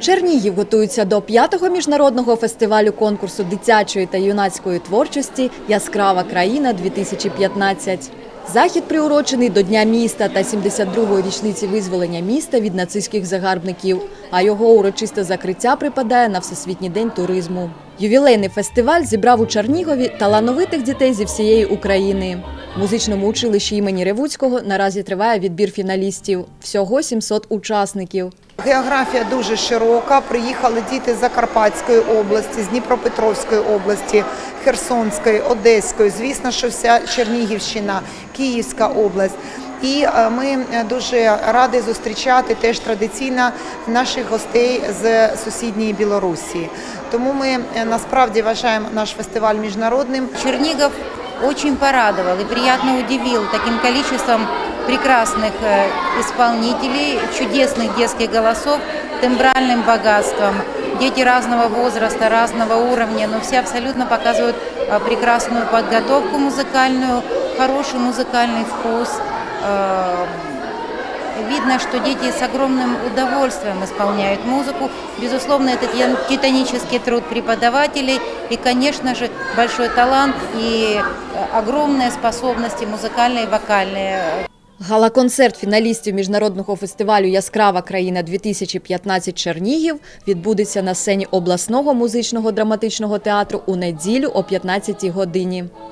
Чернігів готується до п'ятого міжнародного фестивалю конкурсу дитячої та юнацької творчості Яскрава країна 2015 Захід приурочений до Дня міста та 72-ї річниці визволення міста від нацистських загарбників, а його урочисте закриття припадає на Всесвітній день туризму. Ювілейний фестиваль зібрав у Чернігові талановитих дітей зі всієї України. В музичному училищі імені Ревуцького наразі триває відбір фіналістів. Всього 700 учасників. Географія дуже широка. Приїхали діти з Закарпатської області, з Дніпропетровської області, Херсонської, Одеської. Звісно, що вся Чернігівщина, Київська область. І е, ми дуже раді зустрічати теж традиційно наших гостей з сусідньої Білорусі. Тому ми е, насправді вважаємо наш фестиваль міжнародним. Чернигов очень порадовал и приятно удивил таким количеством прекрасных э, исполнителей, чудесных детских голосов, тембральным богатством. Дети разного возраста, разного уровня, но все абсолютно показывают э, прекрасную подготовку музыкальную, хороший музыкальный вкус. Э, Видно, что дети с огромным удовольствием исполняют музыку. Безусловно, это титан- титанический труд преподавателей и, конечно же, большой талант и э, огромные способности музыкальные и вокальные. Гала-концерт фіналістів міжнародного фестивалю Яскрава країна 2015 Чернігів відбудеться на сцені обласного музично-драматичного театру у неділю о 15 годині.